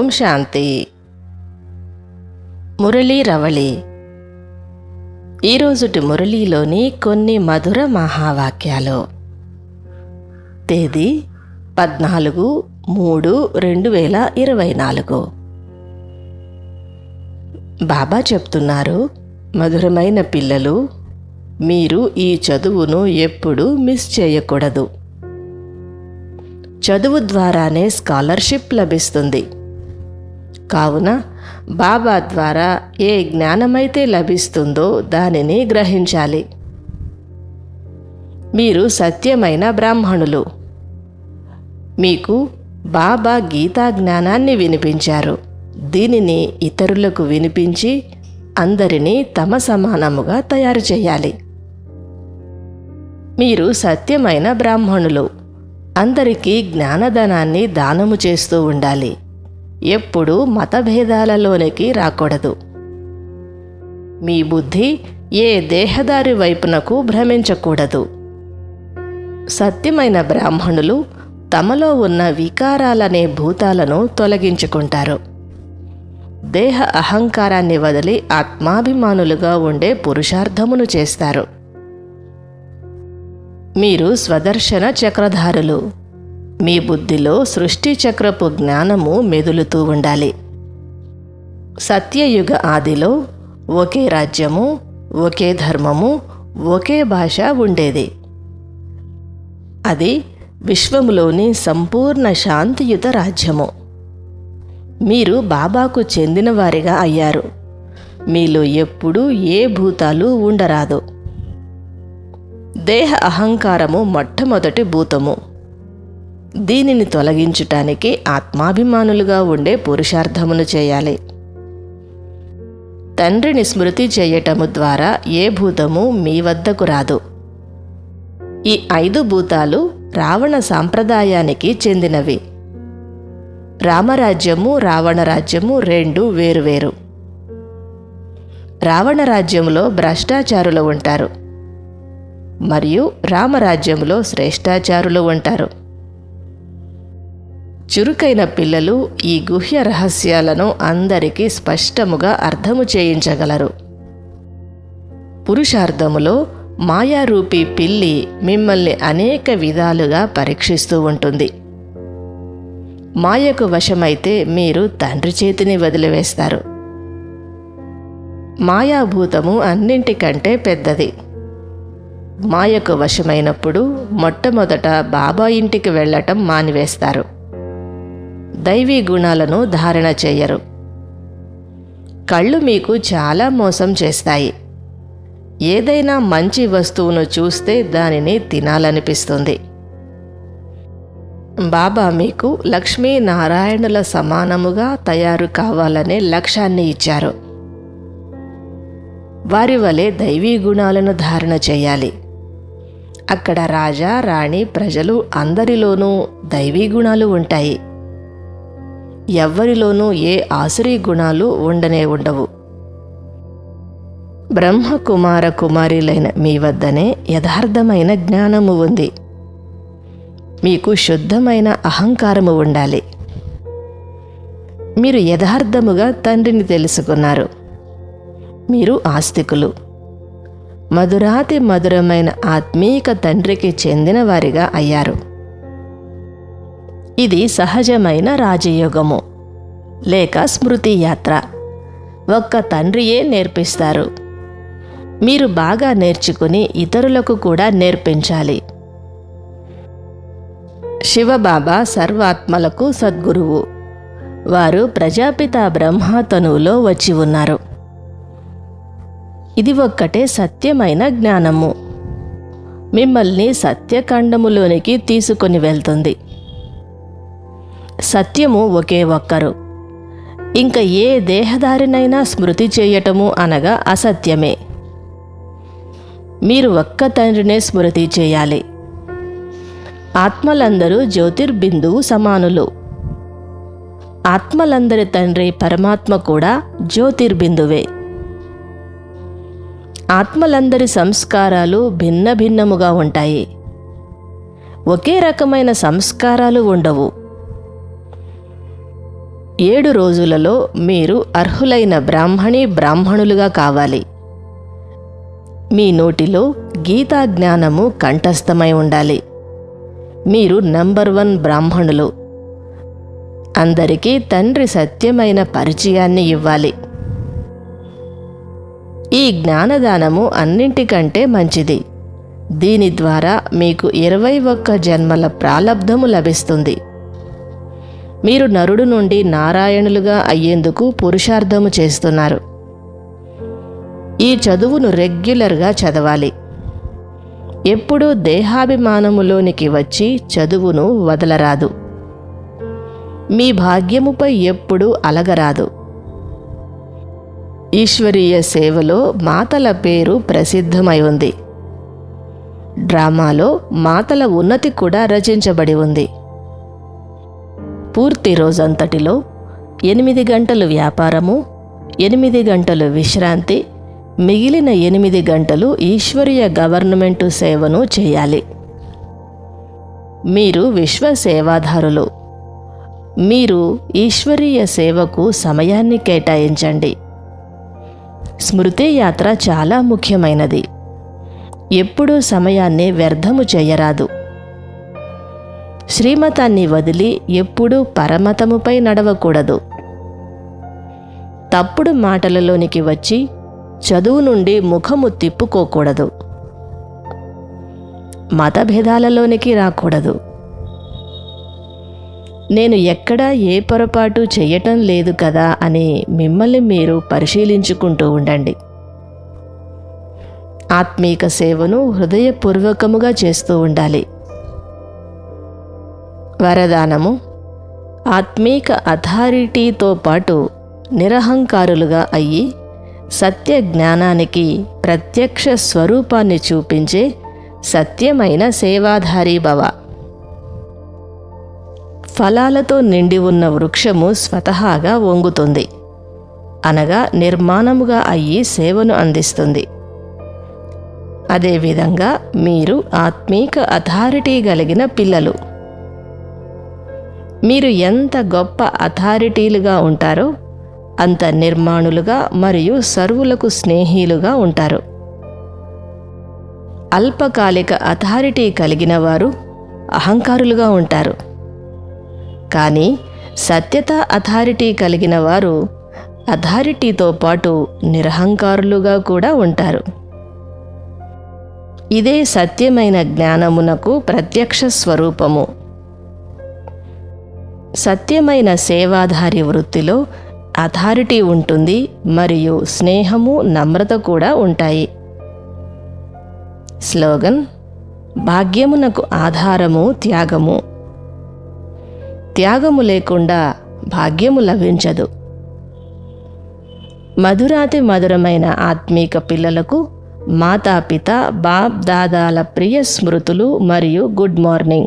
ఓం శాంతి. మురళీ రవళి. ఈరోజుటి మురళీలోని కొన్ని మధుర మహావాక్యాలు. తేదీ పద్నాలుగు మూడు రెండు వేల ఇరవై నాలుగు. బాబా చెప్తున్నారు మధురమైన పిల్లలు మీరు ఈ చదువును ఎప్పుడూ మిస్ చేయకూడదు. చదువు ద్వారానే స్కాలర్షిప్ లభిస్తుంది. కావున బాబా ద్వారా ఏ జ్ఞానమైతే లభిస్తుందో దానిని గ్రహించాలి. మీరు సత్యమైన బ్రాహ్మణులు. మీకు బాబా గీతా జ్ఞానాన్ని వినిపించారు. దీనిని ఇతరులకు వినిపించి అందరినీ తమ సమానముగా తయారు చేయాలి. మీరు సత్యమైన బ్రాహ్మణులు. అందరికీ జ్ఞానధనాన్ని దానము చేస్తూ ఉండాలి. ఎప్పుడూ మతభేదాలలోనికి రాకూడదు. మీ బుద్ధి ఏ దేహదారి వైపునకు భ్రమించకూడదు. సత్యమైన బ్రాహ్మణులు తమలో ఉన్న వికారాలనే భూతాలను తొలగించుకుంటారు. దేహ అహంకారాన్ని వదిలి ఆత్మాభిమానులుగా ఉండే పురుషార్థమును చేస్తారు. మీరు స్వదర్శన చక్రధారులు. మీ బుద్ధిలో సృష్టి చక్రపు జ్ఞానము మెదులుతూ ఉండాలి. సత్యయుగ ఆదిలో ఒకే రాజ్యము ఒకే ధర్మము ఒకే భాష ఉండేది. అది విశ్వములోని సంపూర్ణ శాంతియుత రాజ్యము. మీరు బాబాకు చెందినవారిగా అయ్యారు. మీలో ఎప్పుడూ ఏ భూతాలు ఉండరాదు. దేహ అహంకారము మొట్టమొదటి భూతము. దీనిని తొలగించుటానికి ఆత్మాభిమానులుగా ఉండే పురుషార్థమును చేయాలి. తండ్రిని స్మృతి చేయటము ద్వారా ఏ భూతము మీ వద్దకు రాదు. ఈ ఐదు భూతాలు రావణ సాంప్రదాయానికి చెందినవి. రామరాజ్యము రావణ రాజ్యము రెండు వేరువేరు. రావణ రాజ్యంలో భ్రష్టాచారులు ఉంటారు. మరియు రామరాజ్యంలో శ్రేష్టాచారులు ఉంటారు. చురుకైన పిల్లలు ఈ గుహ్య రహస్యాలను అందరికీ స్పష్టముగా అర్థము చేయించగలరు. పురుషార్థములో మాయారూపి పిల్లి మిమ్మల్ని అనేక విధాలుగా పరీక్షిస్తూ ఉంటుంది. మాయకు వశమైతే మీరు తండ్రి చేతిని వదిలివేస్తారు. మాయాభూతము అన్నింటికంటే పెద్దది. మాయకు వశమైనప్పుడు మొట్టమొదట బాబా ఇంటికి వెళ్ళటం మానివేస్తారు. దైవీ గుణాలను ధారణ చేయరు. కళ్ళు మీకు చాలా మోసం చేస్తాయి. ఏదైనా మంచి వస్తువును చూస్తే దానిని తినాలనిపిస్తుంది. బాబా మీకు లక్ష్మీనారాయణుల సమానముగా తయారు కావాలనే లక్ష్యాన్ని ఇచ్చారు. వారి వలె దైవీ గుణాలను ధారణ చేయాలి. అక్కడ రాజా రాణి ప్రజలు అందరిలోనూ దైవీ గుణాలు ఉంటాయి. ఎవ్వరిలోనూ ఏ ఆసురీ గుణాలు ఉండనే ఉండవు. బ్రహ్మకుమార కుమారులైన మీ వద్దనే యథార్థమైన జ్ఞానము ఉంది. మీకు శుద్ధమైన అహంకారము ఉండాలి. మీరు యథార్థముగా తండ్రిని తెలుసుకున్నారు. మీరు ఆస్తికులు. మధురాతి మధురమైన ఆత్మీక తండ్రికి చెందిన వారిగా అయ్యారు. ఇది సహజమైన రాజయోగము. లేక స్మృతి యాత్ర. ఒక్క తండ్రియే నేర్పిస్తారు. మీరు బాగా నేర్చుకుని ఇతరులకు కూడా నేర్పించాలి. శివబాబా సర్వాత్మలకు సద్గురువు. వారు ప్రజాపిత బ్రహ్మతనువులో వచ్చి ఉన్నారు. ఇది ఒక్కటే సత్యమైన జ్ఞానము. మిమ్మల్ని సత్యఖండములోనికి తీసుకొని వెళ్తుంది. సత్యము ఒకే ఒక్కరు. ఇంకా ఏ దేహదారినైనా స్మృతి చేయటము అనగా అసత్యమే. మీరు ఒక్క తండ్రినే స్మృతి చేయాలి. ఆత్మలందరూ జ్యోతిర్బిందువు సమానులు. ఆత్మలందరి తండ్రి పరమాత్మ కూడా జ్యోతిర్బిందువే. ఆత్మలందరి సంస్కారాలు భిన్న భిన్నముగా ఉంటాయి. ఒకే రకమైన సంస్కారాలు ఉండవు. ఏడు రోజులలో మీరు అర్హులైన బ్రాహ్మణి బ్రాహ్మణులుగా కావాలి. మీ నోటిలో గీతా జ్ఞానము కంఠస్థమై ఉండాలి. మీరు నంబర్ వన్ బ్రాహ్మణులు. అందరికీ తండ్రి సత్యమైన పరిచయాన్ని ఇవ్వాలి. ఈ జ్ఞానదానము అన్నింటికంటే మంచిది. దీని ద్వారా మీకు ఇరవై ఒక్క జన్మల ప్రాలబ్ధము లభిస్తుంది. మీరు నరుడు నుండి నారాయణులుగా అయ్యేందుకు పురుషార్థము చేస్తున్నారు. ఈ చదువును రెగ్యులర్గా చదవాలి. ఎప్పుడూ దేహాభిమానములోనికి వచ్చి చదువును వదలరాదు. మీ భాగ్యముపై ఎప్పుడూ అలగరాదు. ఈశ్వరీయ సేవలో మాతల పేరు ప్రసిద్ధమై ఉంది. డ్రామాలో మాతల ఉన్నతి కూడా రచించబడి ఉంది. పూర్తి రోజంతటిలో ఎనిమిది గంటలు వ్యాపారము ఎనిమిది గంటలు విశ్రాంతి మిగిలిన ఎనిమిది గంటలు ఈశ్వరీయ గవర్నమెంటు సేవను చేయాలి. మీరు విశ్వ సేవాదారులు. మీరు ఈశ్వరీయ సేవకు సమయాన్ని కేటాయించండి. స్మృతి యాత్ర చాలా ముఖ్యమైనది. ఎప్పుడూ సమయాన్ని వ్యర్థము చేయరాదు. శ్రీమతాన్ని వదిలి ఎప్పుడూ పరమతముపై నడవకూడదు. తప్పుడు మాటలలోనికి వచ్చి చదువు నుండి ముఖము తిప్పుకోకూడదు. మతభేదాలలోనికి రాకూడదు. నేను ఎక్కడా ఏ పొరపాటు చేయటం లేదు కదా అని మిమ్మల్ని మీరు పరిశీలించుకుంటూ ఉండండి. ఆత్మీక సేవను హృదయపూర్వకముగా చేస్తూ ఉండాలి. వరదానము. ఆత్మీక అథారిటీతో పాటు నిరహంకారులుగా అయ్యి సత్య జ్ఞానానికి ప్రత్యక్ష స్వరూపాన్ని చూపించే సత్యమైన సేవాధారీ భవ. ఫలాలతో నిండి ఉన్న వృక్షము స్వతహాగా వంగుతుంది. అనగా నిర్మాణముగా అయ్యి సేవను అందిస్తుంది. అదేవిధంగా మీరు ఆత్మీక అథారిటీ కలిగిన పిల్లలు. మీరు ఎంత గొప్ప అథారిటీలుగా ఉంటారో అంత నిర్మాణులుగా మరియు సర్వులకు స్నేహీలుగా ఉంటారు. అల్పకాలిక అథారిటీ కలిగిన వారు అహంకారులుగా ఉంటారు. కానీ సత్యత అథారిటీ కలిగిన వారు అథారిటీతో పాటు నిరహంకారులుగా కూడా ఉంటారు. ఇదే సత్యమైన జ్ఞానమునకు ప్రత్యక్ష స్వరూపము. సత్యమైన సేవాధారి వృత్తిలో అథారిటీ ఉంటుంది మరియు స్నేహము నమ్రత కూడా ఉంటాయి. స్లోగన్ భాగ్యమునకు ఆధారము త్యాగము. త్యాగము లేకుండా భాగ్యము లభించదు. మధురాతి మధురమైన ఆత్మీక పిల్లలకు మాతాపిత బాప్ దాదాల ప్రియ స్మృతులు మరియు గుడ్ మార్నింగ్.